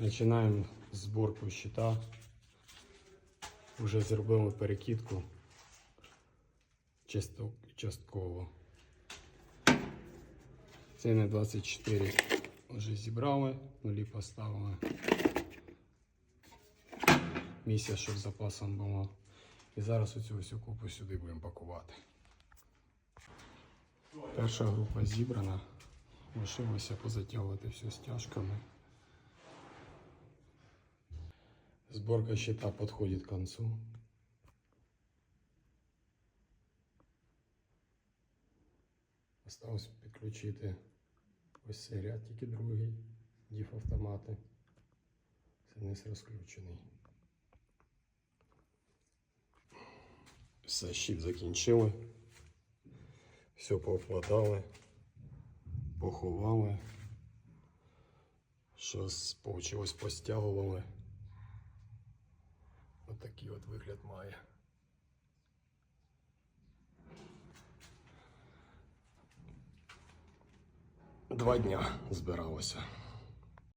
Починаємо зборку щита. Уже зробили перекидку частково. Це на 24 вже зібрали, нулі поставили. Місяць, щоб запасом було. І зараз оцю всю купу сюди будемо пакувати. Перша група зібрана. Лишилося позатягувати все стяжками. Сборка щита подходит к концу. Осталось підключити ось цей ряд, тільки другий, діф автомати. Це низ розключений. Все, щит закінчили. Все пообкладали, поховали. Що вийшло, постягували. Отакий от вигляд має. Два дня збиралося.